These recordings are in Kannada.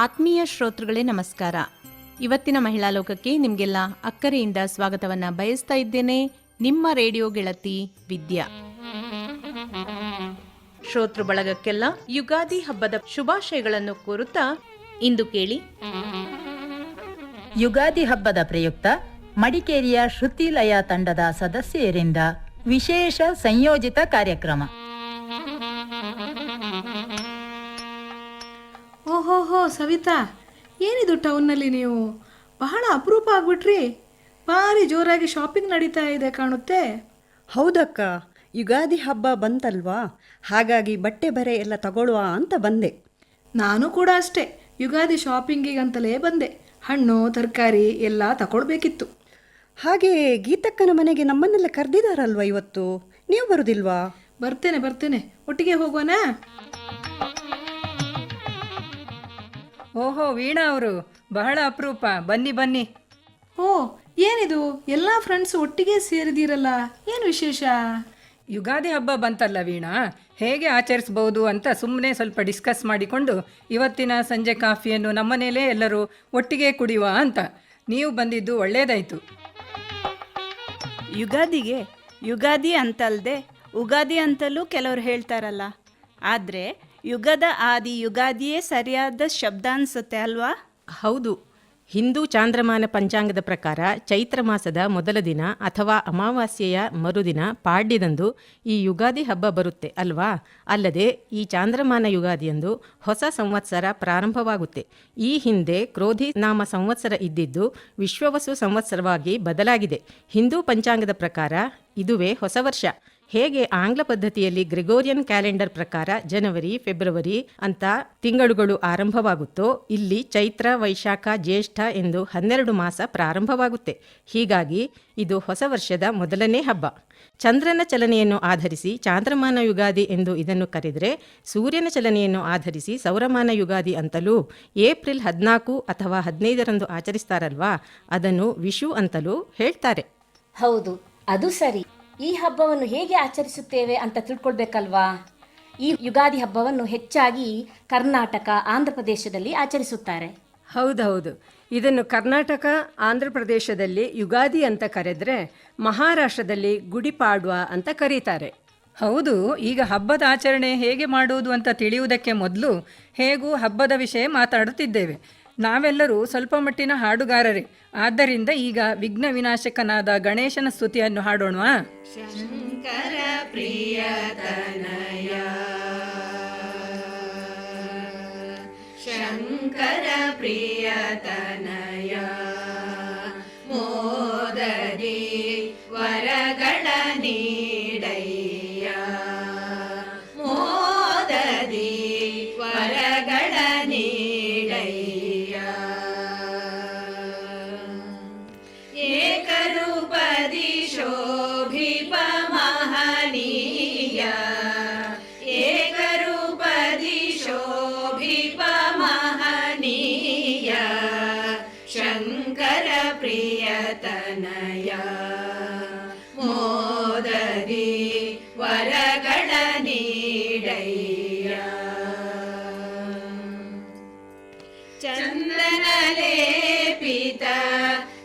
ಆತ್ಮೀಯ ಶ್ರೋತೃಗಳೇ, ನಮಸ್ಕಾರ. ಇವತ್ತಿನ ಮಹಿಳಾ ಲೋಕಕ್ಕೆ ನಿಮಗೆಲ್ಲ ಅಕ್ಕರೆಯಿಂದ ಸ್ವಾಗತವನ್ನ ಬಯಸ್ತಾ ಇದ್ದೇನೆ. ನಿಮ್ಮ ರೇಡಿಯೋ ಗೆಳತಿ ವಿದ್ಯಾ. ಶ್ರೋತೃ ಬಳಗಕ್ಕೆಲ್ಲ ಯುಗಾದಿ ಹಬ್ಬದ ಶುಭಾಶಯಗಳನ್ನು ಕೋರುತ್ತಾ ಇಂದು ಕೇಳಿ. ಯುಗಾದಿ ಹಬ್ಬದ ಪ್ರಯುಕ್ತ ಮಡಿಕೇರಿಯ ಶ್ರುತಿಲಯ ತಂಡದ ಸದಸ್ಯರಿಂದ ವಿಶೇಷ ಸಂಯೋಜಿತ ಕಾರ್ಯಕ್ರಮ. ಓಹೋಹೋ ಸವಿತಾ ಏನಿದು ಟೌನ್ನಲ್ಲಿ ನೀವು? ಬಹಳ ಅಪರೂಪ ಆಗ್ಬಿಟ್ರಿ. ಭಾರಿ ಜೋರಾಗಿ ಶಾಪಿಂಗ್ ನಡೀತಾ ಇದೆ ಕಾಣುತ್ತೆ. ಹೌದಕ್ಕ ಯುಗಾದಿ ಹಬ್ಬ ಬಂತಲ್ವಾ? ಹಾಗಾಗಿ ಬಟ್ಟೆ ಬರೆ ಎಲ್ಲ ತಗೊಳ್ಳುವ ಅಂತ ಬಂದೆ. ನಾನು ಕೂಡ ಅಷ್ಟೇ ಯುಗಾದಿ ಶಾಪಿಂಗಿಗಂತಲೇ ಬಂದೆ. ಹಣ್ಣು ತರಕಾರಿ ಎಲ್ಲ ತಗೊಳ್ಬೇಕಿತ್ತು. ಹಾಗೆ ಗೀತಕ್ಕನ ಮನೆಗೆ ನಮ್ಮನ್ನೆಲ್ಲ ಕರೆದಿದಾರಲ್ವಾ ಇವತ್ತು? ನೀವು ಬರುದಿಲ್ವಾ? ಬರ್ತೇನೆ ಬರ್ತೇನೆ. ಒಟ್ಟಿಗೆ ಹೋಗೋಣ? ಓಹೋ ವೀಣಾ ಅವರು. ಬಹಳ ಅಪರೂಪ. ಬನ್ನಿ ಬನ್ನಿ. ಓ ಏನಿದು? ಎಲ್ಲ ಫ್ರೆಂಡ್ಸ್ ಒಟ್ಟಿಗೆ ಸೇರಿದಿರಲ್ಲ. ಏನು ವಿಶೇಷ? ಯುಗಾದಿ ಹಬ್ಬ ಬಂತಲ್ಲ ವೀಣಾ? ಹೇಗೆ ಆಚರಿಸಬಹುದು ಅಂತ ಸುಮ್ಮನೆ ಸ್ವಲ್ಪ ಡಿಸ್ಕಸ್ ಮಾಡಿಕೊಂಡು ಇವತ್ತಿನ ಸಂಜೆ ಕಾಫಿಯನ್ನು ನಮ್ಮನೇಲೇ ಎಲ್ಲರೂ ಒಟ್ಟಿಗೆ ಕುಡಿಯುವ ಅಂತ. ನೀವು ಬಂದಿದ್ದು ಒಳ್ಳೆಯದಾಯಿತು ಯುಗಾದಿಗೆ ಯುಗಾದಿ ಅಂತಲ್ದೆ ಉಗಾದಿ ಅಂತಲೂ ಕೆಲವರು ಹೇಳ್ತಾರಲ್ಲ. ಆದರೆ ಯುಗದ ಆದಿ ಯುಗಾದಿಯೇ ಸರಿಯಾದ ಶಬ್ದ ಅನ್ಸುತ್ತೆ ಅಲ್ವಾ? ಹೌದು. ಹಿಂದೂ ಚಾಂದ್ರಮಾನ ಪಂಚಾಂಗದ ಪ್ರಕಾರ ಚೈತ್ರ ಮಾಸದ ಮೊದಲ ದಿನ ಅಥವಾ ಅಮಾವಾಸ್ಯೆಯ ಮರುದಿನ ಪಾಡ್ಯದಂದು ಈ ಯುಗಾದಿ ಹಬ್ಬ ಬರುತ್ತೆ ಅಲ್ವಾ? ಅಲ್ಲದೆ ಈ ಚಾಂದ್ರಮಾನ ಯುಗಾದಿಯಂದು ಹೊಸ ಸಂವತ್ಸರ ಪ್ರಾರಂಭವಾಗುತ್ತೆ. ಈ ಹಿಂದೆ ಕ್ರೋಧಿ ನಾಮ ಸಂವತ್ಸರ ಇದ್ದಿದ್ದು ವಿಶ್ವವಸು ಸಂವತ್ಸರವಾಗಿ ಬದಲಾಗಿದೆ. ಹಿಂದೂ ಪಂಚಾಂಗದ ಪ್ರಕಾರ ಇದುವೇ ಹೊಸ ವರ್ಷ. ಹೇಗೆ ಆಂಗ್ಲ ಪದ್ಧತಿಯಲ್ಲಿ ಗ್ರೆಗೋರಿಯನ್ ಕ್ಯಾಲೆಂಡರ್ ಪ್ರಕಾರ ಜನವರಿ, ಫೆಬ್ರವರಿ ಅಂತ ತಿಂಗಳುಗಳು ಆರಂಭವಾಗುತ್ತೋ, ಇಲ್ಲಿ ಚೈತ್ರ, ವೈಶಾಖ, ಜ್ಯೇಷ್ಠ ಎಂದು ಹನ್ನೆರಡು ಮಾಸ ಪ್ರಾರಂಭವಾಗುತ್ತೆ. ಹೀಗಾಗಿ ಇದು ಹೊಸ ವರ್ಷದ ಮೊದಲನೇ ಹಬ್ಬ. ಚಂದ್ರನ ಚಲನೆಯನ್ನು ಆಧರಿಸಿ ಚಾಂದ್ರಮಾನ ಯುಗಾದಿ ಎಂದು ಇದನ್ನು ಕರೆದರೆ ಸೂರ್ಯನ ಚಲನೆಯನ್ನು ಆಧರಿಸಿ ಸೌರಮಾನ ಯುಗಾದಿ ಅಂತಲೂ ಏಪ್ರಿಲ್ ಹದಿನಾಲ್ಕು ಅಥವಾ ಹದಿನೈದರಂದು ಆಚರಿಸ್ತಾರಲ್ವಾ, ಅದನ್ನು ವಿಷು ಅಂತಲೂ ಹೇಳ್ತಾರೆ. ಹೌದು, ಅದು ಸರಿ. ಈ ಹಬ್ಬವನ್ನು ಹೇಗೆ ಆಚರಿಸುತ್ತೇವೆ ಅಂತ ತಿಳ್ಕೊಳ್ಬೇಕಲ್ವಾ? ಈ ಯುಗಾದಿ ಹಬ್ಬವನ್ನು ಹೆಚ್ಚಾಗಿ ಕರ್ನಾಟಕ ಆಂಧ್ರ ಪ್ರದೇಶದಲ್ಲಿ ಆಚರಿಸುತ್ತಾರೆ. ಹೌದೌದು. ಇದನ್ನು ಕರ್ನಾಟಕ ಆಂಧ್ರ ಪ್ರದೇಶದಲ್ಲಿ ಯುಗಾದಿ ಅಂತ ಕರೆದ್ರೆ ಮಹಾರಾಷ್ಟ್ರದಲ್ಲಿ ಗುಡಿಪಾಡ್ವ ಅಂತ ಕರೀತಾರೆ. ಹೌದು ಈಗ ಹಬ್ಬದ ಆಚರಣೆ ಹೇಗೆ ಮಾಡುವುದು ಅಂತ ತಿಳಿಯುವುದಕ್ಕೆ ಮೊದಲು ಹೇಗೂ ಹಬ್ಬದ ವಿಷಯ ಮಾತಾಡುತ್ತಿದ್ದೇವೆ. ನಾವೆಲ್ಲರೂ ಸ್ವಲ್ಪ ಮಟ್ಟಿನ ಹಾಡುಗಾರರೇ. ಆದ್ದರಿಂದ ಈಗ ವಿಘ್ನ ವಿನಾಶಕನಾದ ಗಣೇಶನ ಸ್ತುತಿಯನ್ನು ಹಾಡೋಣವಾ? ಶಂಕರ ಪ್ರಿಯತನಯ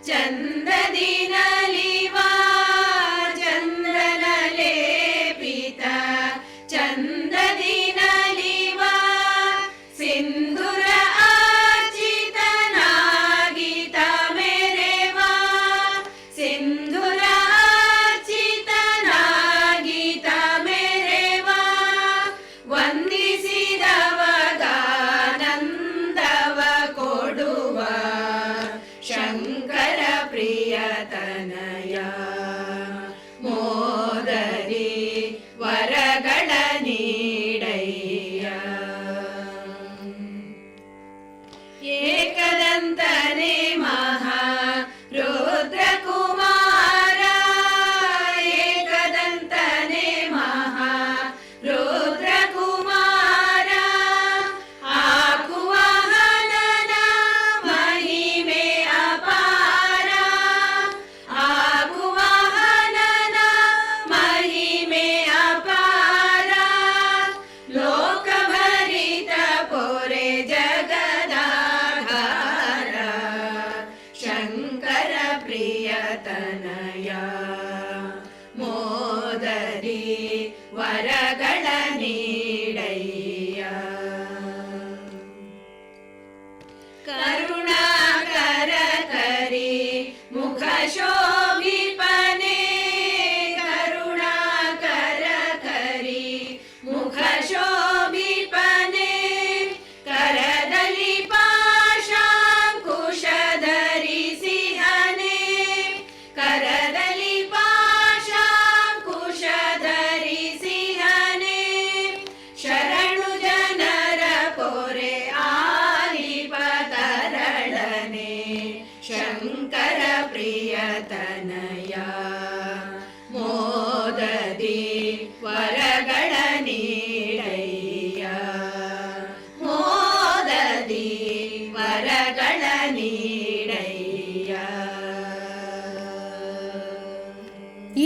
चन्ददी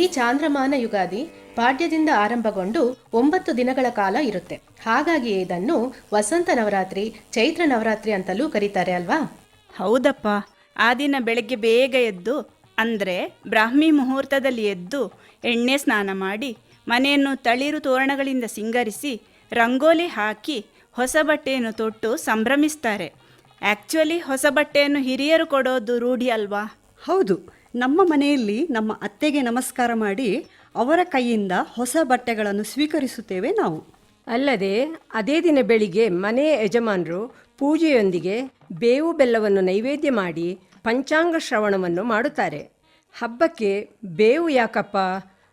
ಚಾಂದ್ರಮಾನ ಯುಗಾದಿ ಪಾಡ್ಯದಿಂದ ಆರಂಭಗೊಂಡು ಒಂಬತ್ತು ದಿನಗಳ ಕಾಲ ಇರುತ್ತೆ. ಹಾಗಾಗಿ ಇದನ್ನು ವಸಂತ ನವರಾತ್ರಿ ಚೈತ್ರ ನವರಾತ್ರಿ ಅಂತಲೂ ಕರೀತಾರೆ ಅಲ್ವಾ? ಹೌದಪ್ಪ. ಆ ದಿನ ಬೆಳಗ್ಗೆ ಬೇಗ ಎದ್ದು ಅಂದರೆ ಬ್ರಾಹ್ಮಿ ಮುಹೂರ್ತದಲ್ಲಿ ಎದ್ದು ಎಣ್ಣೆ ಸ್ನಾನ ಮಾಡಿ ಮನೆಯನ್ನು ತಳಿರು ತೋರಣಗಳಿಂದ ಸಿಂಗರಿಸಿ ರಂಗೋಲಿ ಹಾಕಿ ಹೊಸ ಬಟ್ಟೆಯನ್ನು ತೊಟ್ಟು ಸಂಭ್ರಮಿಸ್ತಾರೆ. ಆ್ಯಕ್ಚುಲಿ ಹೊಸ ಬಟ್ಟೆಯನ್ನು ಹಿರಿಯರು ಕೊಡೋದು ರೂಢಿ ಅಲ್ವಾ? ಹೌದು. ನಮ್ಮ ಮನೆಯಲ್ಲಿ ನಮ್ಮ ಅತ್ತೆಗೆ ನಮಸ್ಕಾರ ಮಾಡಿ ಅವರ ಕೈಯಿಂದ ಹೊಸ ಬಟ್ಟೆಗಳನ್ನು ಸ್ವೀಕರಿಸುತ್ತೇವೆ ನಾವು. ಅಲ್ಲದೆ ಅದೇ ದಿನ ಬೆಳಿಗ್ಗೆ ಮನೆಯ ಯಜಮಾನರು ಪೂಜೆಯೊಂದಿಗೆ ಬೇವು ಬೆಲ್ಲವನ್ನು ನೈವೇದ್ಯ ಮಾಡಿ ಪಂಚಾಂಗ ಶ್ರವಣವನ್ನು ಮಾಡುತ್ತಾರೆ. ಹಬ್ಬಕ್ಕೆ ಬೇವು ಯಾಕಪ್ಪ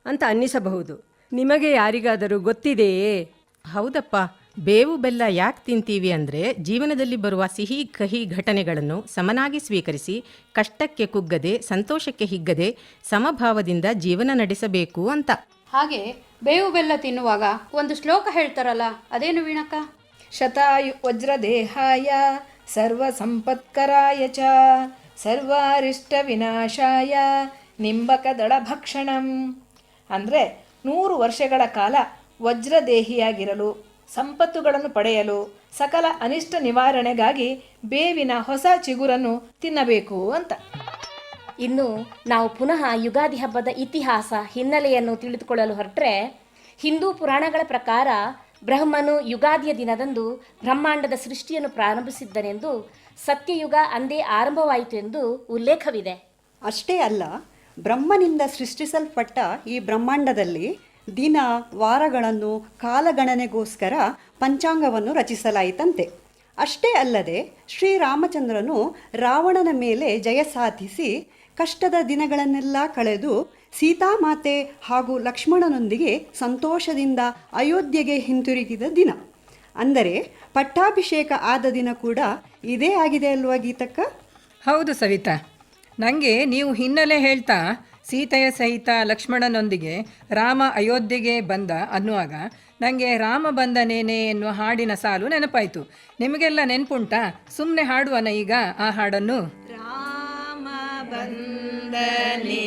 ಅಂತ ಅನ್ನಿಸಬಹುದು. ನಿಮಗೆ ಯಾರಿಗಾದರೂ ಗೊತ್ತಿದೆಯೇ? ಹೌದಪ್ಪ. ಬೇವು ಬೆಲ್ಲ ಯಾಕೆ ತಿಂತೀವಿ ಅಂದರೆ ಜೀವನದಲ್ಲಿ ಬರುವ ಸಿಹಿ ಕಹಿ ಘಟನೆಗಳನ್ನು ಸಮನಾಗಿ ಸ್ವೀಕರಿಸಿ ಕಷ್ಟಕ್ಕೆ ಕುಗ್ಗದೆ ಸಂತೋಷಕ್ಕೆ ಹಿಗ್ಗದೆ ಸಮಭಾವದಿಂದ ಜೀವನ ನಡೆಸಬೇಕು ಅಂತ. ಹಾಗೆ ಬೇವು ಬೆಲ್ಲ ತಿನ್ನುವಾಗ ಒಂದು ಶ್ಲೋಕ ಹೇಳ್ತಾರಲ್ಲ ಅದೇನು ವೀಣಕ್ಕ? ಶತಾಯು ವಜ್ರದೇಹಾಯ ಸರ್ವ ಸಂಪತ್ಕರಾಯ ಚ ಸರ್ವಾರಿಷ್ಟ ವಿನಾಶಾಯ ನಿಂಬಕ ದಳಭಕ್ಷಣಂ ಅಂದರೆ ನೂರು ವರ್ಷಗಳ ಕಾಲ ವಜ್ರದೇಹಿಯಾಗಿರಲು ಸಂಪತ್ತುಗಳನ್ನು ಪಡೆಯಲು ಸಕಲ ಅನಿಷ್ಟ ನಿವಾರಣೆಗಾಗಿ ಬೇವಿನ ಹೊಸ ಚಿಗುರನ್ನು ತಿನ್ನಬೇಕು ಅಂತ. ಇನ್ನು ನಾವು ಪುನಃ ಯುಗಾದಿ ಹಬ್ಬದ ಇತಿಹಾಸ ಹಿನ್ನೆಲೆಯನ್ನು ತಿಳಿದುಕೊಳ್ಳಲು ಹೊರಟ್ರೆ ಹಿಂದೂ ಪುರಾಣಗಳ ಪ್ರಕಾರ ಬ್ರಹ್ಮನು ಯುಗಾದಿಯ ದಿನದಂದು ಬ್ರಹ್ಮಾಂಡದ ಸೃಷ್ಟಿಯನ್ನು ಪ್ರಾರಂಭಿಸಿದ್ದನೆಂದು ಸತ್ಯಯುಗ ಅಂದೇ ಆರಂಭವಾಯಿತು ಎಂದು ಉಲ್ಲೇಖವಿದೆ. ಅಷ್ಟೇ ಅಲ್ಲ ಬ್ರಹ್ಮನಿಂದ ಸೃಷ್ಟಿಸಲ್ಪಟ್ಟ ಈ ಬ್ರಹ್ಮಾಂಡದಲ್ಲಿ ದಿನ, ವಾರಗಳನ್ನು ಕಾಲಗಣನೆಗೋಸ್ಕರ ಪಂಚಾಂಗವನ್ನು ರಚಿಸಲಾಯಿತಂತೆ. ಅಷ್ಟೇ ಅಲ್ಲದೆ ಶ್ರೀರಾಮಚಂದ್ರನು ರಾವಣನ ಮೇಲೆ ಜಯ ಸಾಧಿಸಿ ಕಷ್ಟದ ದಿನಗಳನ್ನೆಲ್ಲ ಕಳೆದು ಸೀತಾಮಾತೆ ಹಾಗೂ ಲಕ್ಷ್ಮಣನೊಂದಿಗೆ ಸಂತೋಷದಿಂದ ಅಯೋಧ್ಯೆಗೆ ಹಿಂತಿರುಗಿದ ದಿನ. ಅಂದರೆ, ಪಟ್ಟಾಭಿಷೇಕ ಆದ ದಿನ ಕೂಡ ಇದೇ ಆಗಿದೆ ಅಲ್ವಾ ಗೀತಕ್ಕ? ಹೌದು ಸವಿತಾ. ನನಗೆ ನೀವು ಹಿನ್ನೆಲೆ ಹೇಳ್ತಾ ಸೀತೆಯ ಸಹಿತ ಲಕ್ಷ್ಮಣನೊಂದಿಗೆ ರಾಮ ಅಯೋಧ್ಯೆಗೆ ಬಂದ ಅನ್ನುವಾಗ ನನಗೆ ರಾಮ ಬಂದನೇನೆ ಎನ್ನುವ ಹಾಡಿನ ಸಾಲು ನೆನಪಾಯಿತು. ನಿಮಗೆಲ್ಲ ನೆನಪುಂಟಾ? ಸುಮ್ಮನೆ ಹಾಡುವನ ಈಗ ಆ ಹಾಡನ್ನು? ರಾಮ ಬಂದನೇನೆ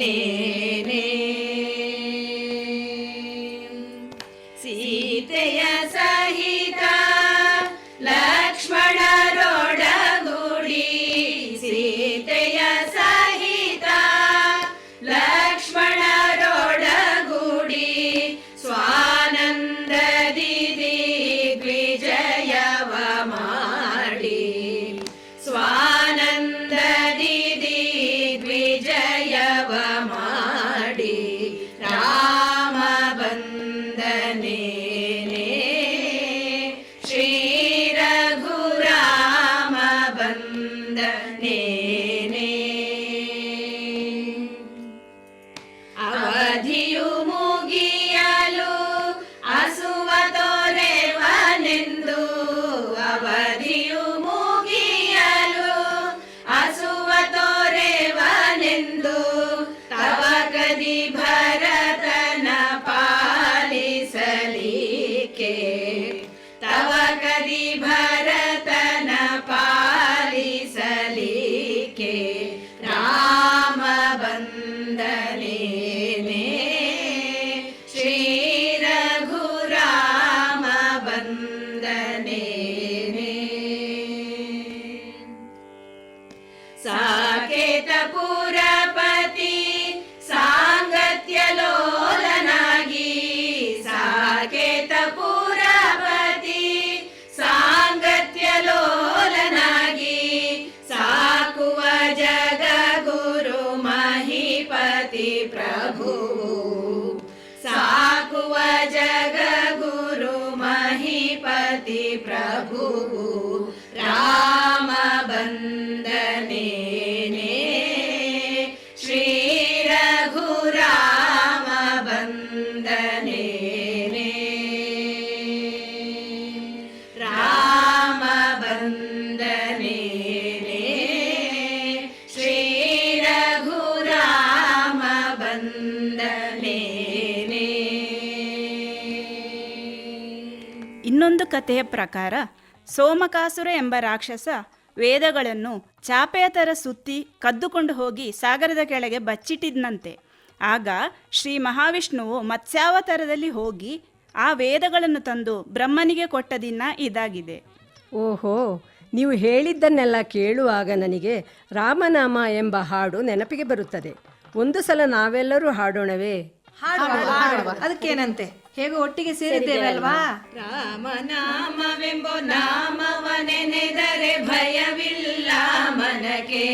ಬಂದನೇನೆ ಮಹಿಪತಿ ಪ್ರಭು ಸಾಕುವ ಜಗ ಗುರು ಮಹಿಪತಿ ಪ್ರಭು ರಾಮ ಬಂದನೇನೆ ಕಥೆಯ ಪ್ರಕಾರ ಸೋಮಕಾಸುರ ಎಂಬ ರಾಕ್ಷಸ ವೇದಗಳನ್ನು ಚಾಪೆಯ ಥರ ಸುತ್ತಿ ಕದ್ದುಕೊಂಡು ಹೋಗಿ ಸಾಗರದ ಕೆಳಗೆ ಬಚ್ಚಿಟ್ಟಿದ್ನಂತೆ. ಆಗ ಶ್ರೀ ಮಹಾವಿಷ್ಣುವು ಮತ್ಸ್ಯಾವತಾರದಲ್ಲಿ ಹೋಗಿ ಆ ವೇದಗಳನ್ನು ತಂದು ಬ್ರಹ್ಮನಿಗೆ ಕೊಟ್ಟ ದಿನ ಇದಾಗಿದೆ. ಓಹೋ, ನೀವು ಹೇಳಿದ್ದನ್ನೆಲ್ಲ ಕೇಳುವಾಗ ನನಗೆ ರಾಮನಾಮ ಎಂಬ ಹಾಡು ನೆನಪಿಗೆ ಬರುತ್ತದೆ. ಒಂದು ಸಲ ನಾವೆಲ್ಲರೂ ಹಾಡೋಣವೇ? ಹಾಡುವ ಅದಕ್ಕೇನಂತೆ? ಹೇಗೋ ಒಟ್ಟಿಗೆ ಸೇರಿದ್ದೇವೆ ಅಲ್ವಾ? ರಾಮನಾಮವೆಂಬ ನಾಮವನೆನೆದರೆ ಭಯವಿಲ್ಲ ಮನಕೆ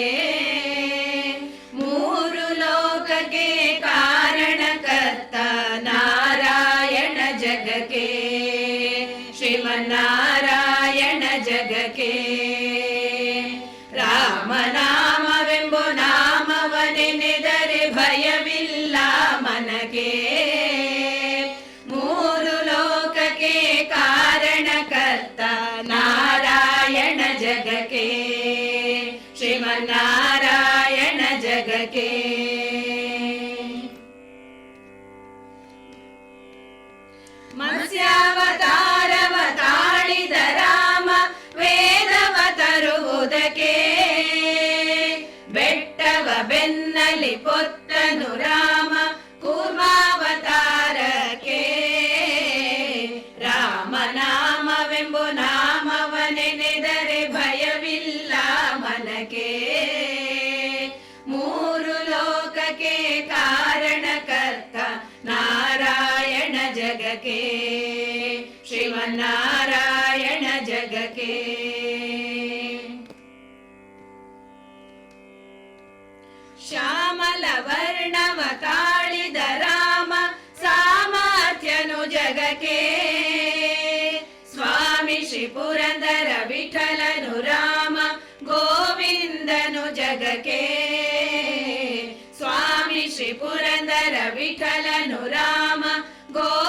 ಜಗಕ್ಕೆ ಮತ್ಸ್ಯಾವತಾರವ ತಾಳಿದ ರಾಮ ವೇದವ ತರುವುದಕ್ಕೆ ಬೆಟ್ಟವ ಬೆನ್ನಲಿ ಪೊತ್ತನು नारायण जगके। श्यामलवर्णवकाळिद राम सामर्थ्यनु जगके। स्वामी श्रीपुरन्दर विठलनु राम गोविन्दनु जगके। स्वामी श्रीपुरन्दर विठलनु राम गो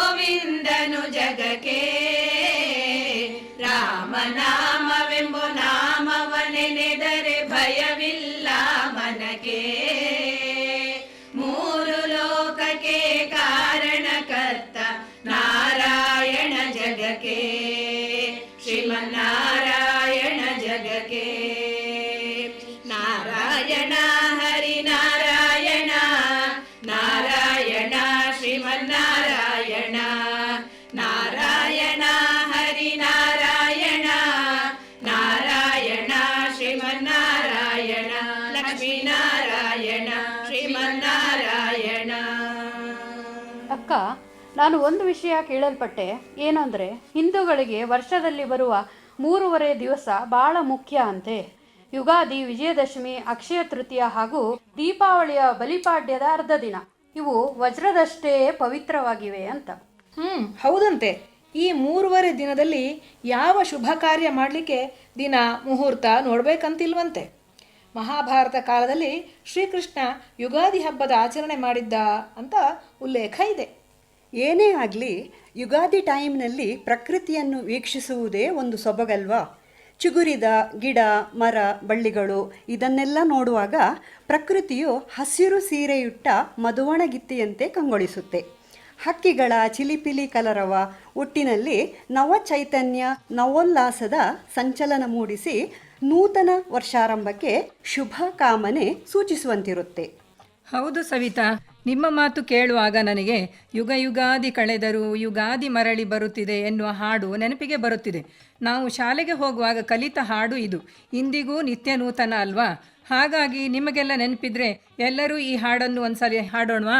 ನಾನು ಒಂದು ವಿಷಯ ಕೇಳಲ್ಪಟ್ಟೆ. ಏನಂದರೆ ಹಿಂದೂಗಳಿಗೆ ವರ್ಷದಲ್ಲಿ ಬರುವ ಮೂರುವರೆ ದಿವಸ ಬಹಳ ಮುಖ್ಯ ಅಂತೆ. ಯುಗಾದಿ, ವಿಜಯದಶಮಿ, ಅಕ್ಷಯ ತೃತೀಯ ಹಾಗೂ ದೀಪಾವಳಿಯ ಬಲಿಪಾಡ್ಯದ ಅರ್ಧ ದಿನ. ಇವು ವಜ್ರದಷ್ಟೇ ಪವಿತ್ರವಾಗಿವೆ ಅಂತ. ಹ್ಞೂ ಹೌದಂತೆ. ಈ ಮೂರುವರೆ ದಿನದಲ್ಲಿ ಯಾವ ಶುಭ ಕಾರ್ಯ ಮಾಡಲಿಕ್ಕೆ ದಿನ, ಮುಹೂರ್ತ ನೋಡಬೇಕಂತಿಲ್ವಂತೆ. ಮಹಾಭಾರತ ಕಾಲದಲ್ಲಿ ಶ್ರೀಕೃಷ್ಣ ಯುಗಾದಿ ಹಬ್ಬದ ಆಚರಣೆ ಮಾಡಿದ್ದ ಅಂತ ಉಲ್ಲೇಖ ಇದೆ. ಏನೇ ಆಗಲಿ, ಯುಗಾದಿ ಟೈಮ್ನಲ್ಲಿ ಪ್ರಕೃತಿಯನ್ನು ವೀಕ್ಷಿಸುವುದೇ ಒಂದು ಸೊಬಗಲ್ವಾ? ಚಿಗುರಿದ ಗಿಡ, ಮರ, ಬಳ್ಳಿಗಳು ಇದನ್ನೆಲ್ಲ ನೋಡುವಾಗ ಪ್ರಕೃತಿಯು ಹಸಿರು ಸೀರೆಯುಟ್ಟ ಮಧುವಣಗಿತ್ತಿಯಂತೆ ಕಂಗೊಳಿಸುತ್ತೆ. ಹಕ್ಕಿಗಳ ಚಿಲಿಪಿಲಿ ಕಲರವ ಒಟ್ಟಿನಲ್ಲಿ ನವ ಚೈತನ್ಯ ನವೋಲ್ಲಾಸದ ಸಂಚಲನ ಮೂಡಿಸಿ ನೂತನ ವರ್ಷಾರಂಭಕ್ಕೆ ಶುಭ ಕಾಮನೆ ಸೂಚಿಸುವಂತಿರುತ್ತೆ. ಹೌದು ಸವಿತಾ ನಿಮ್ಮ ಮಾತು ಕೇಳುವಾಗ ನನಗೆ ಯುಗ ಯುಗಾದಿ ಕಳೆದರೂ ಯುಗಾದಿ ಮರಳಿ ಬರುತ್ತಿದೆ ಎನ್ನುವ ಹಾಡು ನೆನಪಿಗೆ ಬರುತ್ತಿದೆ. ನಾವು ಶಾಲೆಗೆ ಹೋಗುವಾಗ ಕಲಿತ ಹಾಡು ಇದು. ಇಂದಿಗೂ ನಿತ್ಯ ನೂತನ ಅಲ್ವಾ? ಹಾಗಾಗಿ ನಿಮಗೆಲ್ಲ ನೆನಪಿದ್ರೆ ಎಲ್ಲರೂ ಈ ಹಾಡನ್ನು ಒಂದ್ಸಲಿ ಹಾಡೋಣವಾ?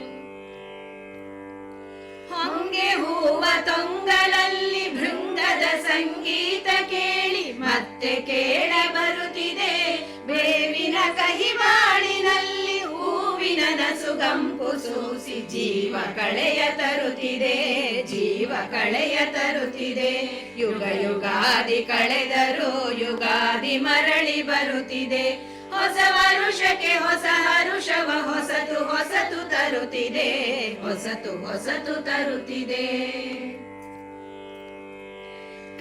ಹೊಂಗೆ ಹೂವ ತೊಂಗಲಲ್ಲಿ ಭೃಂಗದ ಸಂಗೀತ ಕೇಳಿ ಮತ್ತೆ ಕೇಳ ಬರುತ್ತಿದೆ ಬೇವಿನ ಕಹಿ ಬಾಳಿನಲ್ಲಿ ಹೂವಿನ ನಸುಗಂಪು ಸೂಸಿ ಜೀವ ಕಳೆಯ ತರುತ್ತಿದೆ, ಜೀವ ಕಳೆಯ ತರುತ್ತಿದೆ. ಯುಗ ಯುಗಾದಿ ಕಳೆದರೂ ಯುಗಾದಿ ಮರಳಿ ಬರುತ್ತಿದೆ. ಹೊಸ ವರುಷಕ್ಕೆ ಹೊಸ ಹರುಷವ ಹೊಸತು ಹೊಸತು ತರುತ್ತಿದೆ, ಹೊಸತು ಹೊಸತು ತರುತ್ತಿದೆ.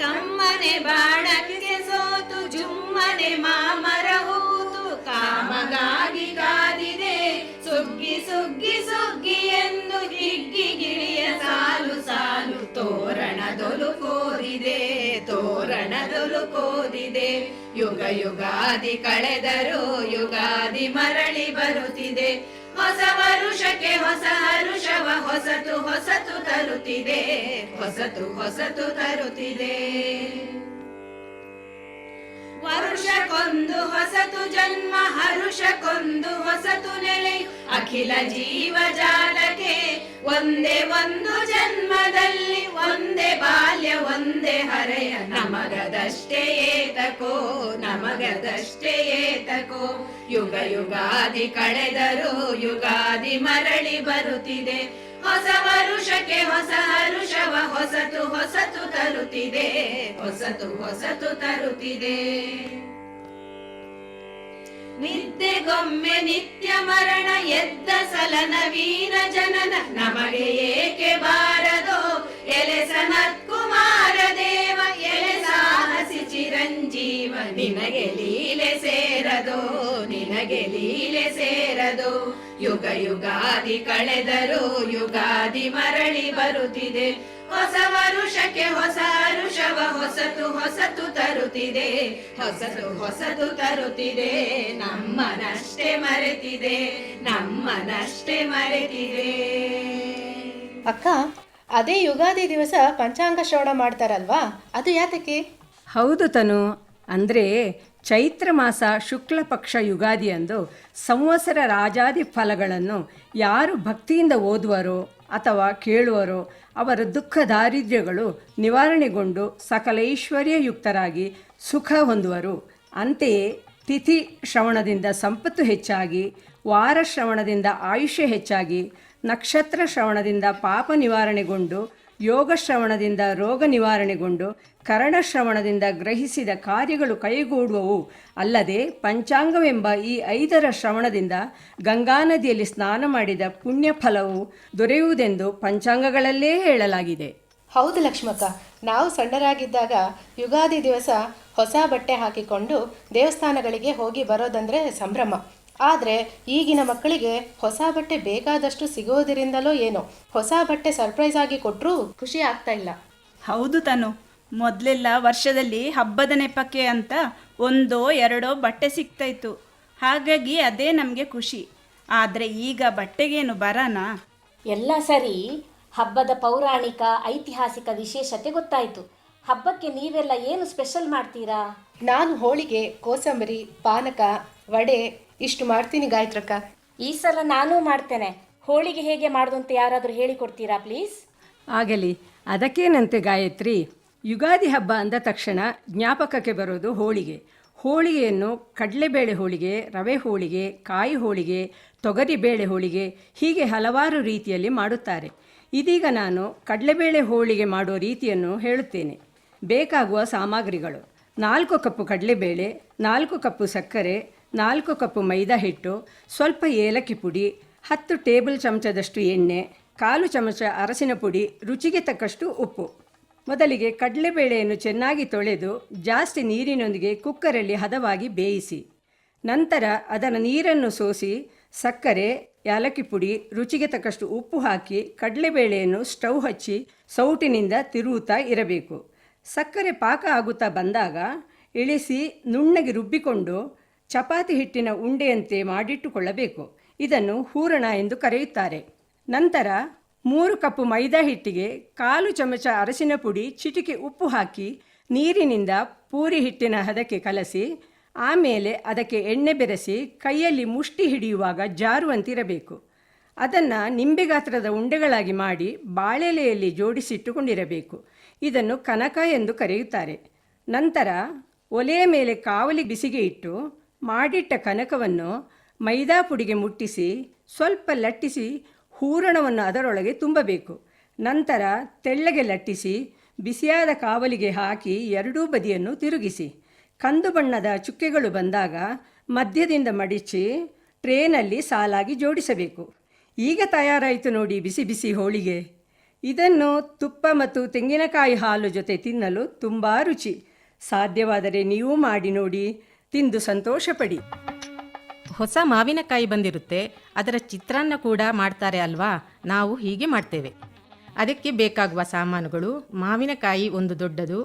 ಕಮ್ಮನೆ ಬಾಣಕ್ಕೆ ಸೋತು, ಜುಮ್ಮನೆ ಮಾಮರ ಹೂತು, ಕಾಮಗಾಗಿ ಕಾದಿದೆ ತೋರಣದೊಲು ಕೋರಿದೆ ತೋರಣದೊಲು ಕೋರಿದೆ. ಯುಗ ಯುಗಾದಿ ಕಳೆದರೂ ಯುಗಾದಿ ಮರಳಿ ಬರುತ್ತಿದೆ. ಹೊಸ ವರುಷಕ್ಕೆ ಹೊಸ ಹರುಷವ ಹೊಸತು ಹೊಸತು ತರುತ್ತಿದೆ. ಹೊಸತು ಹೊಸತು ತರುತ್ತಿದೆ. ವರುಷಕ್ಕೊಂದು ಹೊಸತು ಜನ್ಮ, ಹರುಷಕ್ಕೊಂದು ಹೊಸತು ನೆಲೆ. ಅಖಿಲ ಜೀವ ಜಾಲಕ್ಕೆ ಒಂದೇ ಒಂದು ಜನ್ಮದಲ್ಲಿ ಒಂದೇ ಬಾಲ್ಯ, ಒಂದೇ ಹರೆಯ. ನಮಗದಷ್ಟೇ ಏತಕೋ ನಮಗದಷ್ಟೇ ಏತಕೋ. ಯುಗ ಯುಗಾದಿ ಕಳೆದರೂ ಯುಗಾದಿ ಮರಳಿ ಬರುತ್ತಿದೆ. ಹೊಸ ವರುಷಕ್ಕೆ ಹೊಸ ಹರುಷವ ಹೊಸತು ಹೊಸತು ತರುತ್ತಿದೆ. ಹೊಸತು ಹೊಸತು ತರುತ್ತಿದೆ. ನಿದ್ದೆಗೊಮ್ಮೆ ನಿತ್ಯ ಮರಣ ಎದ್ದ ಸಲ ನವೀನ ಜನನ ನಮಗೆ ಏಕೆ ಬಾರದು? ಎಲೆ ನಿನಗೆ ಲೀಲೆ ಸೇರದು ನಿನಗೆ ಲೀಲೆ ಸೇರದು. ಯುಗ ಯುಗಾದಿ ಕಳೆದರು ಯುಗಾದಿ ಮರಳಿ ಬರುತ್ತಿದೆ. ಹೊಸ ವರುಷಕ್ಕೆ ಹೊಸ ಋಷವ ಹೊಸತು ಹೊಸತು ತರುತ್ತಿದೆ. ಹೊಸತು ಹೊಸತು ತರುತ್ತಿದೆ. ನಮ್ಮನಷ್ಟೇ ಮರೆತಿದೆ ನಮ್ಮನಷ್ಟೇ ಮರೆತಿದೆ. ಅಕ್ಕ ಅದೇ ಯುಗಾದಿ ದಿವಸ ಪಂಚಾಂಗ ಶ್ರವಣ ಮಾಡ್ತಾರಲ್ವಾ? ಅದು ಯಾತಕ್ಕೆ? ಹೌದು ತನು. ಅಂದರೆ ಚೈತ್ರ ಮಾಸ ಶುಕ್ಲ ಪಕ್ಷ ಯುಗಾದಿಯಂದು ಸಂವತ್ಸರ ರಾಜಾದಿ ಫಲಗಳನ್ನು ಯಾರು ಭಕ್ತಿಯಿಂದ ಓದುವರೋ ಅಥವಾ ಕೇಳುವರೋ ಅವರ ದುಃಖ ದಾರಿದ್ರ್ಯಗಳು ನಿವಾರಣೆಗೊಂಡು ಸಕಲೈಶ್ವರ್ಯಯುಕ್ತರಾಗಿ ಸುಖ ಹೊಂದುವರು. ಅಂತೆಯೇ ತಿಥಿ ಶ್ರವಣದಿಂದ ಸಂಪತ್ತು ಹೆಚ್ಚಾಗಿ, ವಾರ ಶ್ರವಣದಿಂದ ಆಯುಷ್ಯ ಹೆಚ್ಚಾಗಿ, ನಕ್ಷತ್ರ ಶ್ರವಣದಿಂದ ಪಾಪ ನಿವಾರಣೆಗೊಂಡು, ಯೋಗ ಶ್ರವಣದಿಂದ ರೋಗ ನಿವಾರಣೆಗೊಂಡು ಕರಣ ಶ್ರವಣದಿಂದ ಗ್ರಹಿಸಿದ ಕಾರ್ಯಗಳು ಕೈಗೂಡುವವು. ಅಲ್ಲದೆ ಪಂಚಾಂಗವೆಂಬ ಈ ಐದರ ಶ್ರವಣದಿಂದ ಗಂಗಾ ನದಿಯಲ್ಲಿ ಸ್ನಾನ ಮಾಡಿದ ಪುಣ್ಯ ಫಲವು ದೊರೆಯುವುದೆಂದು ಪಂಚಾಂಗಗಳಲ್ಲೇ ಹೇಳಲಾಗಿದೆ. ಹೌದು ಲಕ್ಷ್ಮಕ್ಕ ನಾವು ಸಣ್ಣರಾಗಿದ್ದಾಗ ಯುಗಾದಿ ದಿವಸ ಹೊಸ ಬಟ್ಟೆ ಹಾಕಿಕೊಂಡು ದೇವಸ್ಥಾನಗಳಿಗೆ ಹೋಗಿ ಬರೋದಂದ್ರೆ ಸಂಭ್ರಮ. ಆದರೆ ಈಗಿನ ಮಕ್ಕಳಿಗೆ ಹೊಸ ಬಟ್ಟೆ ಬೇಕಾದಷ್ಟು ಸಿಗೋದರಿಂದಲೋ ಏನೋ ಹೊಸ ಬಟ್ಟೆ ಸರ್ಪ್ರೈಸ್ ಆಗಿ ಕೊಟ್ಟರೂ ಖುಷಿ ಆಗ್ತಾ ಇಲ್ಲ. ಹೌದು ತನು. ಮೊದಲೆಲ್ಲ ವರ್ಷದಲ್ಲಿ ಹಬ್ಬದ ನೆಪಕ್ಕೆ ಅಂತ ಒಂದೋ ಎರಡೋ ಬಟ್ಟೆ ಸಿಗ್ತಾಯಿತ್ತು. ಹಾಗಾಗಿ ಅದೇ ನಮಗೆ ಖುಷಿ. ಆದರೆ ಈಗ ಬಟ್ಟೆಗೇನು ಬರಾನ? ಎಲ್ಲ ಸರಿ. ಹಬ್ಬದ ಪೌರಾಣಿಕ ಐತಿಹಾಸಿಕ ವಿಶೇಷತೆ ಗೊತ್ತಾಯಿತು. ಹಬ್ಬಕ್ಕೆ ನೀವೆಲ್ಲ ಏನು ಸ್ಪೆಷಲ್ ಮಾಡ್ತೀರಾ? ನಾನು ಹೋಳಿಗೆ ಕೋಸಂಬರಿ ಪಾನಕ ವಡೆ ಇಷ್ಟು ಮಾಡ್ತೀನಿ ಗಾಯತ್ರಕ್ಕ ಈ ಸಲ ನಾನೂ ಮಾಡ್ತೇನೆ. ಹೋಳಿಗೆ ಹೇಗೆ ಮಾಡೋದು ಅಂತ ಯಾರಾದರೂ ಹೇಳಿಕೊಡ್ತೀರಾ ಪ್ಲೀಸ್? ಆಗಲಿ. ಅದಕ್ಕೇನಂತೆ ಗಾಯತ್ರಿ? ಯುಗಾದಿ ಹಬ್ಬ ಅಂದ ತಕ್ಷಣ ಜ್ಞಾಪಕಕ್ಕೆ ಬರೋದು ಹೋಳಿಗೆ. ಹೋಳಿಗೆಯನ್ನು ಕಡಲೆಬೇಳೆ ಹೋಳಿಗೆ, ರವೆ ಹೋಳಿಗೆ, ಕಾಯಿ ಹೋಳಿಗೆ ತೊಗರಿಬೇಳೆ ಹೋಳಿಗೆ ಹೀಗೆ ಹಲವಾರು ರೀತಿಯಲ್ಲಿ ಮಾಡುತ್ತಾರೆ. ಇದೀಗ ನಾನು ಕಡಲೆಬೇಳೆ ಹೋಳಿಗೆ ಮಾಡುವ ರೀತಿಯನ್ನು ಹೇಳುತ್ತೇನೆ. ಬೇಕಾಗುವ ಸಾಮಗ್ರಿಗಳು. ನಾಲ್ಕು ಕಪ್ಪು ಕಡಲೆಬೇಳೆ, ನಾಲ್ಕು ಕಪ್ಪು ಸಕ್ಕರೆ, ನಾಲ್ಕು ಕಪ್ಪು ಮೈದಾ ಹಿಟ್ಟು, ಸ್ವಲ್ಪ ಏಲಕ್ಕಿ ಪುಡಿ, ಹತ್ತು ಟೇಬಲ್ ಚಮಚದಷ್ಟು ಎಣ್ಣೆ, ಕಾಲು ಚಮಚ ಅರಸಿನ ಪುಡಿ, ರುಚಿಗೆ ತಕ್ಕಷ್ಟು ಉಪ್ಪು. ಮೊದಲಿಗೆ ಕಡಲೆಬೇಳೆಯನ್ನು ಚೆನ್ನಾಗಿ ತೊಳೆದು ಜಾಸ್ತಿ ನೀರಿನೊಂದಿಗೆ ಕುಕ್ಕರಲ್ಲಿ ಹದವಾಗಿ ಬೇಯಿಸಿ. ನಂತರ ಅದರ ನೀರನ್ನು ಸೋಸಿ ಸಕ್ಕರೆ, ಯಾಲಕ್ಕಿ ಪುಡಿ, ರುಚಿಗೆ ತಕ್ಕಷ್ಟು ಉಪ್ಪು ಹಾಕಿ ಕಡಲೆಬೇಳೆಯನ್ನು ಸ್ಟವ್ ಹಚ್ಚಿ ಸೌಟಿನಿಂದ ತಿರುವುತ್ತಾ ಇರಬೇಕು. ಸಕ್ಕರೆ ಪಾಕ ಆಗುತ್ತಾ ಬಂದಾಗ ಇಳಿಸಿ ನುಣ್ಣಗೆ ರುಬ್ಬಿಕೊಂಡು ಚಪಾತಿ ಹಿಟ್ಟಿನ ಉಂಡೆಯಂತೆ ಮಾಡಿಟ್ಟುಕೊಳ್ಳಬೇಕು. ಇದನ್ನು ಹೂರಣ ಎಂದು ಕರೆಯುತ್ತಾರೆ. ನಂತರ ಮೂರು ಕಪ್ ಮೈದಾ ಹಿಟ್ಟಿಗೆ ಕಾಲು ಚಮಚ ಅರಸಿನ ಪುಡಿ, ಚಿಟಿಕೆ ಉಪ್ಪು ಹಾಕಿ ನೀರಿನಿಂದ ಪೂರಿ ಹಿಟ್ಟಿನ ಹದಕ್ಕೆ ಕಲಸಿ, ಆಮೇಲೆ ಅದಕ್ಕೆ ಎಣ್ಣೆ ಬೆರೆಸಿ ಕೈಯಲ್ಲಿ ಮುಷ್ಟಿ ಹಿಡಿಯುವಾಗ ಜಾರುವಂತಿರಬೇಕು. ಅದನ್ನು ನಿಂಬೆ ಗಾತ್ರದ ಉಂಡೆಗಳಾಗಿ ಮಾಡಿ ಬಾಳೆಲೆಯಲ್ಲಿ ಜೋಡಿಸಿಟ್ಟುಕೊಂಡಿರಬೇಕು. ಇದನ್ನು ಕನಕ ಎಂದು ಕರೆಯುತ್ತಾರೆ. ನಂತರ ಒಲೆಯ ಮೇಲೆ ಕಾವಲಿ ಬಿಸಿಗೆ ಇಟ್ಟು ಮಾಡಿಟ್ಟ ಕನಕವನ್ನು ಮೈದಾ ಪುಡಿಗೆ ಮುಟ್ಟಿಸಿ, ಸ್ವಲ್ಪ ಲಟ್ಟಿಸಿ ಹೂರಣವನ್ನು ಅದರೊಳಗೆ ತುಂಬಬೇಕು. ನಂತರ ತೆಳ್ಳಗೆ ಲಟ್ಟಿಸಿ, ಬಿಸಿಯಾದ ಕಾವಲಿಗೆ ಹಾಕಿ ಎರಡೂ ಬದಿಯನ್ನು ತಿರುಗಿಸಿ. ಕಂದು ಬಣ್ಣದ ಚುಕ್ಕೆಗಳು ಬಂದಾಗ ಮಧ್ಯದಿಂದ ಮಡಿಚಿ ಟ್ರೇನಲ್ಲಿ ಸಾಲಾಗಿ ಜೋಡಿಸಬೇಕು. ಈಗ ತಯಾರಾಯಿತು ನೋಡಿ ಬಿಸಿ ಬಿಸಿ ಹೋಳಿಗೆ. ಇದನ್ನು ತುಪ್ಪ ಮತ್ತು ತೆಂಗಿನಕಾಯಿ ಹಾಲು ಜೊತೆ ತಿನ್ನಲು ತುಂಬ ರುಚಿ. ಸಾಧ್ಯವಾದರೆ ನೀವು ಮಾಡಿ ನೋಡಿ, ತಿಂದು ಸಂತೋಷಪಡಿ. ಹೊಸ ಮಾವಿನಕಾಯಿ ಬಂದಿರುತ್ತೆ, ಅದರ ಚಿತ್ರಾನ್ನ ಕೂಡ ಮಾಡ್ತಾರೆ ಅಲ್ವಾ? ನಾವು ಹೀಗೆ ಮಾಡ್ತೇವೆ. ಅದಕ್ಕೆ ಬೇಕಾಗುವ ಸಾಮಾನುಗಳು, ಮಾವಿನಕಾಯಿ ಒಂದು ದೊಡ್ಡದು,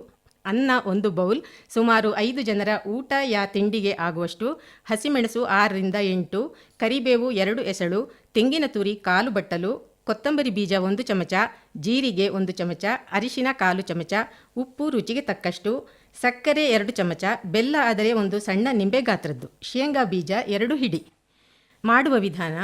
ಅನ್ನ ಒಂದು ಬೌಲ್, ಸುಮಾರು ಐದು ಜನರ ಊಟ ಯಾ ತಿಂಡಿಗೆ ಆಗುವಷ್ಟು, ಹಸಿಮೆಣಸು ಆರರಿಂದ ಎಂಟು, ಕರಿಬೇವು ಎರಡು ಎಸಳು, ತೆಂಗಿನ ತುರಿ ಕಾಲು ಬಟ್ಟಲು ಕೊತ್ತಂಬರಿ ಬೀಜ ಒಂದು ಚಮಚ, ಜೀರಿಗೆ ಒಂದು ಚಮಚ, ಅರಿಶಿನ ಕಾಲು ಚಮಚ, ಉಪ್ಪು ರುಚಿಗೆ ತಕ್ಕಷ್ಟು, ಸಕ್ಕರೆ ಎರಡು ಚಮಚ, ಬೆಲ್ಲ ಆದರೆ ಒಂದು ಸಣ್ಣ ನಿಂಬೆ ಗಾತ್ರದ್ದು, ಶೇಂಗಾ ಬೀಜ ಎರಡು ಹಿಡಿ. ಮಾಡುವ ವಿಧಾನ,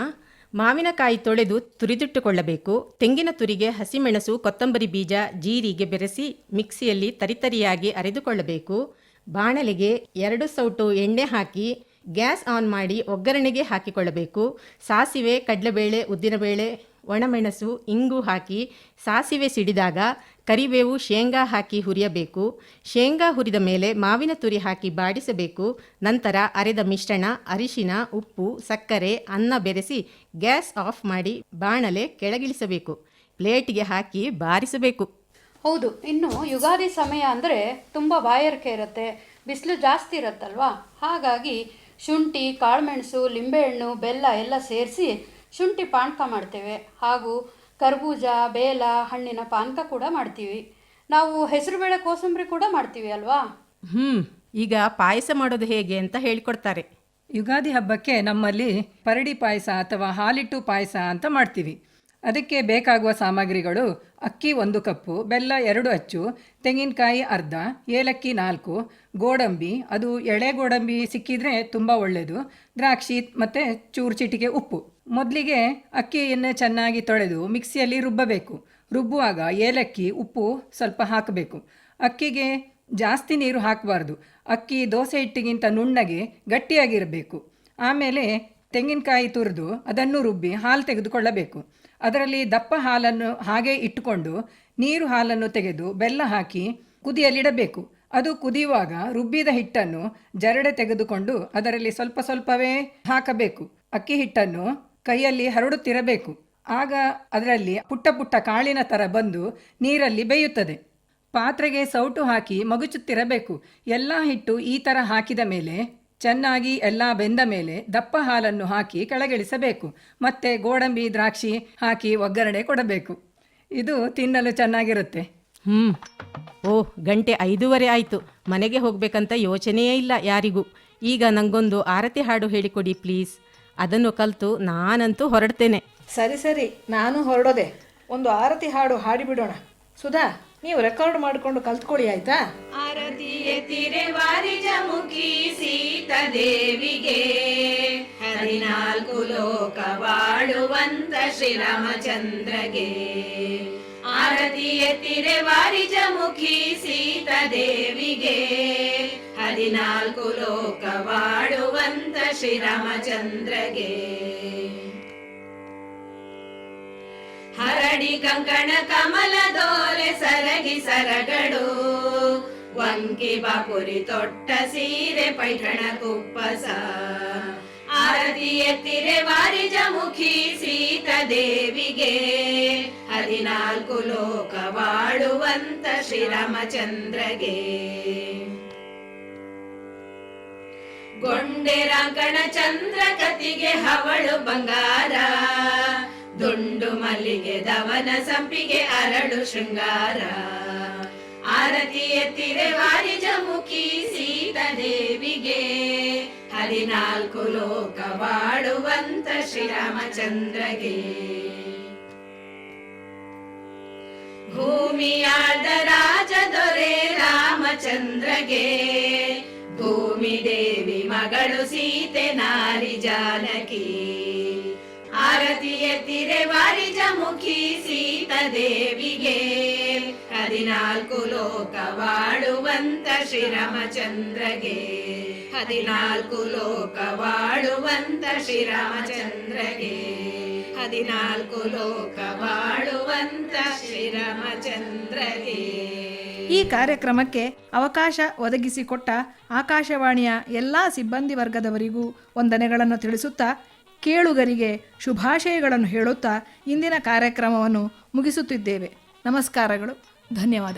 ಮಾವಿನಕಾಯಿ ತೊಳೆದು ತುರಿದಿಟ್ಟುಕೊಳ್ಳಬೇಕು, ತೆಂಗಿನ ತುರಿಗೆ ಹಸಿಮೆಣಸು, ಕೊತ್ತಂಬರಿ ಬೀಜ, ಜೀರಿಗೆ ಬೆರೆಸಿ ಮಿಕ್ಸಿಯಲ್ಲಿ ತರಿತರಿಯಾಗಿ ಅರೆದುಕೊಳ್ಳಬೇಕು, ಬಾಣಲೆಗೆ ಎರಡು ಸೌಟು ಎಣ್ಣೆ ಹಾಕಿ, ಗ್ಯಾಸ್ ಆನ್ ಮಾಡಿ ಒಗ್ಗರಣೆಗೆ ಹಾಕಿಕೊಳ್ಳಬೇಕು, ಸಾಸಿವೆ, ಕಡಲೆಬೇಳೆ, ಉದ್ದಿನಬೇಳೆ ಒಣಮೆಣಸು, ಇಂಗು ಹಾಕಿ ಸಾಸಿವೆ ಸಿಡಿದಾಗ ಕರಿಬೇವು, ಶೇಂಗಾ ಹಾಕಿ ಹುರಿಯಬೇಕು. ಶೇಂಗಾ ಹುರಿದ ಮೇಲೆ ಮಾವಿನ ತುರಿ ಹಾಕಿ ಬಾಡಿಸಬೇಕು. ನಂತರ ಅರೆದ ಮಿಶ್ರಣ, ಅರಿಶಿನ, ಉಪ್ಪು, ಸಕ್ಕರೆ, ಅನ್ನ ಬೆರೆಸಿ ಗ್ಯಾಸ್ ಆಫ್ ಮಾಡಿ ಬಾಣಲೆ ಕೆಳಗಿಳಿಸಬೇಕು. ಪ್ಲೇಟಿಗೆ ಹಾಕಿ ಬಾರಿಸಬೇಕು. ಹೌದು, ಇನ್ನು ಯುಗಾದಿ ಸಮಯ ಅಂದರೆ ತುಂಬ ಬಾಯಾರಿಕೆ ಇರುತ್ತೆ, ಬಿಸಿಲು ಜಾಸ್ತಿ ಇರುತ್ತಲ್ವಾ? ಹಾಗಾಗಿ ಶುಂಠಿ, ಕಾಳುಮೆಣಸು, ಲಿಂಬೆಹಣ್ಣು, ಬೆಲ್ಲ ಎಲ್ಲ ಸೇರಿಸಿ ಶುಂಠಿ ಪಾನಕ ಮಾಡ್ತೇವೆ ಹಾಗೂ ಕರ್ಬೂಜ ಬೇಲ ಹಣ್ಣಿನ ಪಾನಕ ಕೂಡ ಮಾಡ್ತೀವಿ. ನಾವು ಹೆಸರುಬೇಳೆ ಕೋಸಂಬರಿ ಕೂಡ ಮಾಡ್ತೀವಿ ಅಲ್ವಾ? ಹ್ಞೂ ಈಗ ಪಾಯಸ ಮಾಡೋದು ಹೇಗೆ ಅಂತ ಹೇಳಿಕೊಡ್ತಾರೆ. ಯುಗಾದಿ ಹಬ್ಬಕ್ಕೆ ನಮ್ಮಲ್ಲಿ ಪರಡಿ ಪಾಯಸ ಅಥವಾ ಹಾಲಿಟ್ಟು ಪಾಯಸ ಅಂತ ಮಾಡ್ತೀವಿ. ಅದಕ್ಕೆ ಬೇಕಾಗುವ ಸಾಮಗ್ರಿಗಳು ಅಕ್ಕಿ ಒಂದು ಕಪ್ಪು, ಬೆಲ್ಲ ಎರಡು ಅಚ್ಚು, ತೆಂಗಿನಕಾಯಿ ಅರ್ಧ, ಏಲಕ್ಕಿ ನಾಲ್ಕು, ಗೋಡಂಬಿ, ಅದು ಎಳೆ ಗೋಡಂಬಿ ಸಿಕ್ಕಿದ್ರೆ ತುಂಬ ಒಳ್ಳೆಯದು ದ್ರಾಕ್ಷಿ ಮತ್ತು ಚೂರು ಚಿಟಿಕೆ ಉಪ್ಪು. ಮೊದಲಿಗೆ ಅಕ್ಕಿಯನ್ನು ಚೆನ್ನಾಗಿ ತೊಳೆದು ಮಿಕ್ಸಿಯಲ್ಲಿ ರುಬ್ಬಬೇಕು. ರುಬ್ಬುವಾಗ ಏಲಕ್ಕಿ, ಉಪ್ಪು ಸ್ವಲ್ಪ ಹಾಕಬೇಕು. ಅಕ್ಕಿಗೆ ಜಾಸ್ತಿ ನೀರು ಹಾಕಬಾರ್ದು. ಅಕ್ಕಿ ದೋಸೆ ಹಿಟ್ಟಿಗಿಂತ ನುಣ್ಣಗೆ ಗಟ್ಟಿಯಾಗಿರಬೇಕು. ಆಮೇಲೆ ತೆಂಗಿನಕಾಯಿ ತುರಿದು ಅದನ್ನು ರುಬ್ಬಿ ಹಾಲು ತೆಗೆದುಕೊಳ್ಳಬೇಕು. ಅದರಲ್ಲಿ ದಪ್ಪ ಹಾಲನ್ನು ಹಾಗೆ ಇಟ್ಟುಕೊಂಡು ನೀರು ಹಾಲನ್ನು ತೆಗೆದು ಬೆಲ್ಲ ಹಾಕಿ ಕುದಿಯಲಿಡಬೇಕು. ಅದು ಕುದಿಯುವಾಗ ರುಬ್ಬಿದ ಹಿಟ್ಟನ್ನು ಜರಡೆ ತೆಗೆದುಕೊಂಡು ಅದರಲ್ಲಿ ಸ್ವಲ್ಪ ಸ್ವಲ್ಪವೇ ಹಾಕಬೇಕು. ಅಕ್ಕಿ ಹಿಟ್ಟನ್ನು ಕೈಯಲ್ಲಿ ಹರಡುತ್ತಿರಬೇಕು. ಆಗ ಅದರಲ್ಲಿ ಪುಟ್ಟ ಪುಟ್ಟ ಕಾಳಿನ ಥರ ಬಂದು ನೀರಲ್ಲಿ ಬೇಯುತ್ತದೆ. ಪಾತ್ರೆಗೆ ಸೌಟು ಹಾಕಿ ಮಗುಚುತ್ತಿರಬೇಕು. ಎಲ್ಲ ಹಿಟ್ಟು ಈ ಥರ ಹಾಕಿದ ಮೇಲೆ ಚೆನ್ನಾಗಿ ಎಲ್ಲ ಬೆಂದ ಮೇಲೆ ದಪ್ಪ ಹಾಲನ್ನು ಹಾಕಿ ಕೆಳಗಿಳಿಸಬೇಕು. ಮತ್ತೆ ಗೋಡಂಬಿ ದ್ರಾಕ್ಷಿ ಹಾಕಿ ಒಗ್ಗರಣೆ ಕೊಡಬೇಕು. ಇದು ತಿನ್ನಲು ಚೆನ್ನಾಗಿರುತ್ತೆ. ಹ್ಞೂ ಓಹ್ ಗಂಟೆ ಐದೂವರೆ ಆಯಿತು. ಮನೆಗೆ ಹೋಗಬೇಕಂತ ಯೋಚನೆಯೇ ಇಲ್ಲ ಯಾರಿಗೂ. ಈಗ ನನಗೊಂದು ಆರತಿ ಹಾಡು ಹೇಳಿಕೊಡಿ ಪ್ಲೀಸ್. ಅದನ್ನು ಕಲಿತು ನಾನಂತೂ ಹೊರಡ್ತೇನೆ. ಸರಿ ಸರಿ. ನಾನು ಹೊರಡೋದೆ. ಒಂದು ಆರತಿ ಹಾಡು ಹಾಡಿಬಿಡೋಣ. ಸುಧಾ ನೀವು ರೆಕಾರ್ಡ್ ಮಾಡಿಕೊಂಡು ಕಲ್ತ್ಕೊಳ್ಳಿ, ಆಯ್ತಾ? ಆರತಿಯ ಮುಖಿ ಸೀತ ದೇವಿಗೆ. ಹದಿನಾಲ್ಕು ಲೋಕ ಬಾಳುವಂತ ಶ್ರೀರಾಮಚಂದ್ರಗೆ. ಆರತಿಯ ತಿರೆ ವಾರಿಜ ಮುಖಿ ಸೀತ ದೇವಿಗೆ. ಹದಿನಾಲ್ಕು ಲೋಕ ಬಾಳುವಂತ ಶ್ರೀರಾಮಚಂದ್ರಗೆ. ಹರಡಿ ಕಂಕಣ ಕಮಲ ದೋರೆ ಸರಗಿ ಸರಗಳು ವಂಕಿ ಬಾಪುರಿ ತೊಟ್ಟ ಸೀರೆ ಪೈಠಣ ಕುಪ್ಪಸ. ಆರತಿ ಎತ್ತಿರೆ ವಾರಿಜ ಮುಖಿ ಸೀತಾದೇವಿಗೆ ಹದಿನಾಲ್ಕು ಲೋಕ ಬಾಳುವಂತ ಶ್ರೀರಾಮಚಂದ್ರಗೆ. ಗೊಂಡೆರಾಂಕಣ ಚಂದ್ರ ಕತಿಗೆ ಹವಳು ಬಂಗಾರ. ದುಂಡು ಮಲ್ಲಿಗೆ ದವನ ಸಂಪಿಗೆ ಅರಳು ಶೃಂಗಾರ. ಆರತಿ ಎತ್ತಿರೆ ವಾರಿಜ ಮುಖಿ ಸೀತಾದೇವಿಗೆ. ಹದಿನಾಲ್ಕು ಲೋಕ ಬಾಳುವಂತ ಶ್ರೀರಾಮಚಂದ್ರಗೆ. ಭೂಮಿಯಾದ ರಾಜ ದೊರೆ ರಾಮಚಂದ್ರಗೆ. ಭೂಮಿ ದೇವಿ ಮಗಳು ಸೀತೆ ನಾರಿ ಜಾನಕಿ. ಆರತಿ ತಿರೆ ವಾರಿಜ ಮುಖಿ ಸೀತಾದೇವಿಗೆ ಹದಿನಾಲ್ಕು ಲೋಕ ಬಾಳುವಂತ ಶ್ರೀರಾಮಚಂದ್ರಗೆ. ಹದಿನಾಲ್ಕು ಲೋಕ ಬಾಳುವಂತ ಶ್ರೀರಾಮಚಂದ್ರಗೆ. ಹದಿನಾಲ್ಕು ಲೋಕ ಬಾಳುವಂತ ಶ್ರೀರಾಮಚಂದ್ರಗೆ. ಈ ಕಾರ್ಯಕ್ರಮಕ್ಕೆ ಅವಕಾಶ ಒದಗಿಸಿಕೊಟ್ಟ ಆಕಾಶವಾಣಿಯ ಎಲ್ಲಾ ಸಿಬ್ಬಂದಿ ವರ್ಗದವರಿಗೂ ವಂದನೆಗಳನ್ನು ತಿಳಿಸುತ್ತಾ ಕೇಳುಗರಿಗೆ ಶುಭಾಶಯಗಳನ್ನು ಹೇಳುತ್ತಾ ಇಂದಿನ ಕಾರ್ಯಕ್ರಮವನ್ನು ಮುಗಿಸುತ್ತಿದ್ದೇವೆ. ನಮಸ್ಕಾರಗಳು. ಧನ್ಯವಾದ.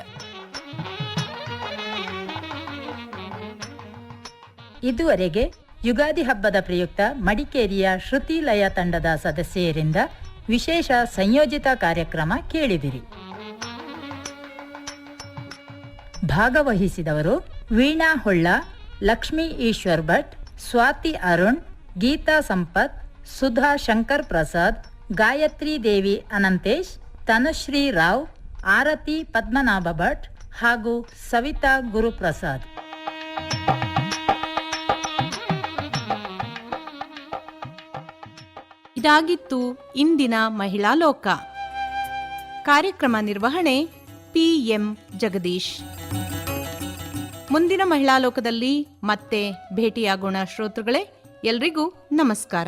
ಇದುವರೆಗೆ ಯುಗಾದಿ ಹಬ್ಬದ ಪ್ರಯುಕ್ತ ಮಡಿಕೇರಿಯ ಶ್ರುತಿ ಲಯ ತಂಡದ ಸದಸ್ಯರಿಂದ ವಿಶೇಷ ಸಂಯೋಜಿತ ಕಾರ್ಯಕ್ರಮ ಕೇಳಿದಿರಿ. ಭಾಗವಹಿಸಿದವರು ವೀಣಾ ಹೊಳ್ಳ, ಲಕ್ಷ್ಮೀ ಈಶ್ವರ್ ಭಟ್, ಸ್ವಾತಿ ಅರುಣ್, ಗೀತಾ ಸಂಪತ್ ಸುಧಾ ಶಂಕರ್ ಪ್ರಸಾದ್, ಗಾಯತ್ರಿ ದೇವಿ ಅನಂತೇಶ್, ತನುಶ್ರೀ ರಾವ್, ಆರತಿ ಪದ್ಮನಾಭ ಭಟ್ ಹಾಗೂ ಸವಿತಾ ಗುರುಪ್ರಸಾದ್. ಇದಾಗಿತ್ತು ಇಂದಿನ ಮಹಿಳಾ ಲೋಕ. ಕಾರ್ಯಕ್ರಮ ನಿರ್ವಹಣೆ ಪಿಎಂ ಜಗದೀಶ್. ಮುಂದಿನ ಮಹಿಳಾ ಲೋಕದಲ್ಲಿ ಮತ್ತೆ ಭೇಟಿಯಾಗೋಣ ಶ್ರೋತೃಗಳೇ, ಎಲ್ರಿಗೂ ನಮಸ್ಕಾರ.